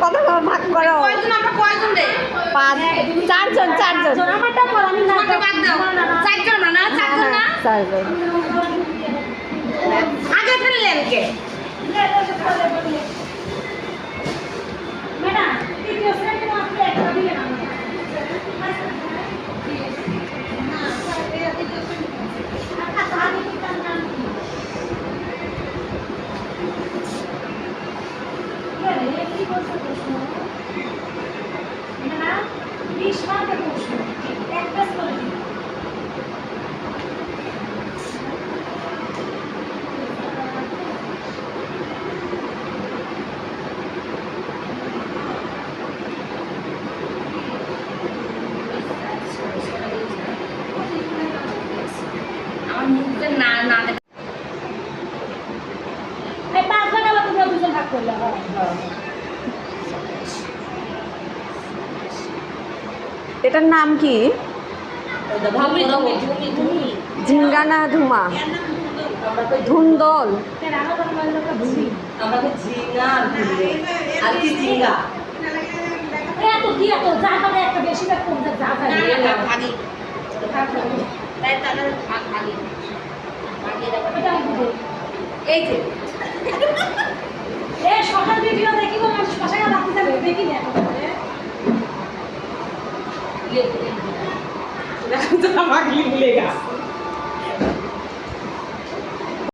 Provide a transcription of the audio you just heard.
কত করে ভাগ করো। আমরা পাঁচ চারজন চারজন। হ্যাঁ হ্যাঁ চারজন। আগে ফেললেন কে? মার্কের প্রশ্ন। পেজ করে দিন। না না পাঁচ আবার তোমরা দুজন ভাগ করলে হয় এটার নাম কি? ঝিঙ্গানা ধুমি ধুন্দল। এই যে। সকাল ভিডিও মানুষ পাশে রাখতে যাবে দেখি না लेते